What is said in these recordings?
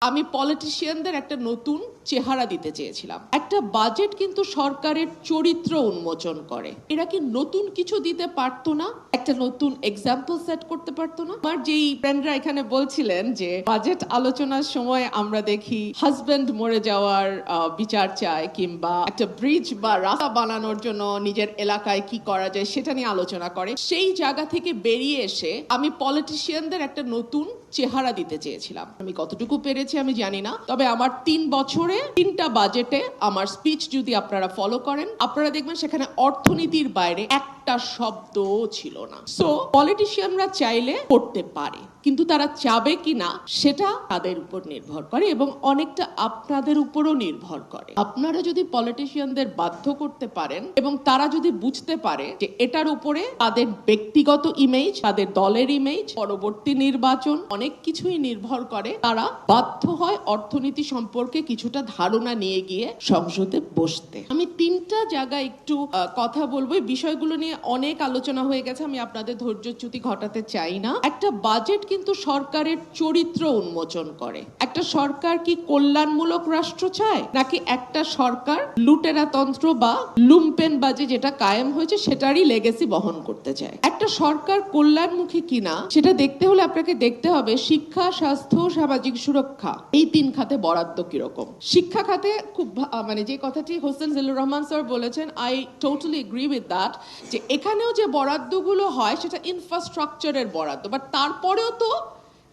আমি পলিটিশিয়ানদের একটা নতুন চেহারা দিতে চেয়েছিলাম। একটা বাজেট কিন্তু সরকারের চরিত্র উন্মোচন করে। এরা কি নতুন কিছু দিতে পারতো না? একটা নতুন এক্সাম্পল সেট করতে পারতো না? আমার যেই ফ্রেন্ডরা এখানে বলছিলেন যে বাজেট আলোচনার সময় আমরা দেখি হাজবেন্ড মরে যাওয়ার বিচার চায় কিংবা একটা ব্রিজ বা রাস্তা বানানোর জন্য নিজের এলাকায় কি করা যায় সেটা নিয়ে আলোচনা করে। সেই জায়গা থেকে বেরিয়ে এসে আমি পলিটিশিয়ানদের একটা নতুন চেহারা দিতে চেয়েছিলাম। আমি কতটুকু পেরেছি আমি জানি না, তবে আমার তিন বছরে তিনটা বাজেটে আমার স্পিচ যদি আপনারা ফলো করেন, আপনারা দেখবেন সেখানে অর্থনীতির বাইরে একটা শব্দও ছিল না। সো পলিটিশিয়ানরা চাইলে করতে পারে, কিন্তু তারা চাবে কি না, সেটা তাদের উপর নির্ভর করে এবং অনেকটা আপনাদের উপরও নির্ভর করে। আপনারা যদি পলিটিশিয়ানদের বাধ্য করতে পারেন এবং তারা যদি বুঝতে পারে যে এটার উপরে তাদের ব্যক্তিগত ইমেজ তাদের দলের ইমেজ পরবর্তী নির্বাচন, অনেক কিছুই নির্ভর করে, তারা বাধ্য হয় অর্থনীতি সম্পর্কে কিছুটা ধারণা নিয়ে গিয়ে সংসদে বসতে। আমি তিনটা জায়গায় একটু কথা বলব বিষয়গুলো নিয়ে অনেক আলোচনা হয়ে গেছে, আমি আপনাদের ধৈর্যচ্যুতি ঘটাতে চাই না। একটা বাজেট কিন্তু সরকারের চরিত্র উন্মোচন করে। একটা সরকার কি কল্যাণমূলক রাষ্ট্র চায়, নাকি একটা সরকার লুটেরা তন্ত্র বা লুম্পেন বাজে যেটা কায়েম হয়েছে সেটারই লেগেসি বহন করতে চায়? একটা সরকার কল্যাণমুখী কিনা, সেটা দেখতে হলে আপনাকে দেখতে হবে শিক্ষা, স্বাস্থ্য, সামাজিক সুরক্ষা, এই তিন খাতে বরাদ্দ কীরকম? শিক্ষা খাতে খুব মানে যে কথাটি হোসেন জিল্লুর রহমান স্যার বলেছেন I totally agree with that যে এখানেও যে বরাদ্দগুলো হয়, সেটা ইনফ্রাস্ট্রাকচারের বরাদ্দ। বাট তারপরেও তো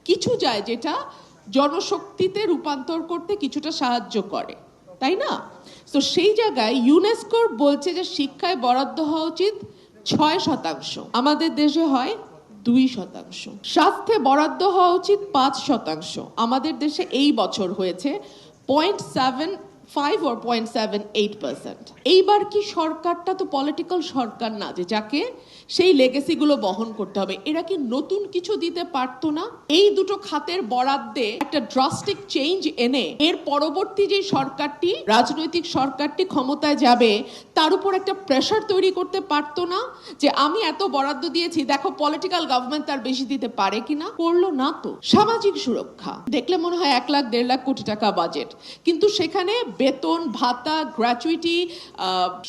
কিছু যায় যেটা জনশক্তিতে রূপান্তর করতে কিছুটা সাহায্য করে। তাই না? তো সেই জায়গায় ইউনেস্কোর বলছে যে শিক্ষায় বরাদ্দ হওয়া উচিত ছয় শতাংশ। আমাদের দেশে হয় দুই শতাংশ। স্বাস্থ্যে বরাদ্দ হওয়া উচিত পাঁচ শতাংশ। আমাদের দেশে এই বছর হয়েছে point seven five or point এইবার কি সরকারটা তো পলিটিক্যাল সরকার না যে যাকে সেই লেগেসিগুলো বহন করতে হবে। এরা কি নতুন কিছু দিতে পারতো না? এই দুটো খাতের বরাদ্দে একটা ড্রাস্টিক চেঞ্জ এনে এর পরবর্তী যে সরকারটি, রাজনৈতিক সরকারটি ক্ষমতায় যাবে, তার উপর একটা প্রেশার তৈরি করতে পারতো না যে আমি এত বরাদ্দ দিয়েছি, দেখো পলিটিক্যাল গভর্নমেন্ট তার বেশি দিতে পারে কিনা? করল না তো। সামাজিক সুরক্ষা। দেখলে মনে হয় এক লাখ, দেড় লাখ কোটি টাকা বাজেট কিন্তু সেখানে বেতন, ভাতা গ্র্যাচুইটি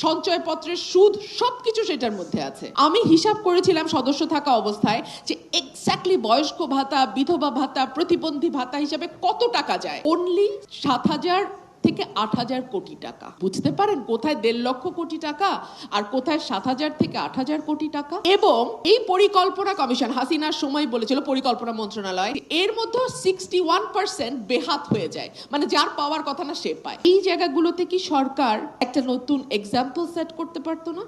সঞ্চয়পত্রের সুদ সব কিছু সেটার মধ্যে আছে। আমি হিসাব করেছিলাম সদস্য থাকা অবস্থায় যে এক্স্যাক্টলি বয়স্ক ভাতা, বিধবা ভাতা, প্রতিবন্ধী ভাতা হিসাবে কত টাকা যায়। অনলি সাত হাজার থেকে আট হাজার কোটি টাকা। বুঝতে পারেন? কোথায় দেড় লক্ষ কোটি টাকা আর কোথায় সাত হাজার থেকে আট হাজার কোটি টাকা? এবং এই পরিকল্পনা কমিশন, হাসিনার সময় বলেছিল পরিকল্পনা মন্ত্রণালয়, এর মধ্যে সিক্সটি ওয়ান পার্সেন্ট বেহাত হয়ে যায়। মানে যার পাওয়ার কথা না সে পায়। এই জায়গাগুলোতে কি সরকার একটা নতুন এক্সাম্পল সেট করতে পারতো না?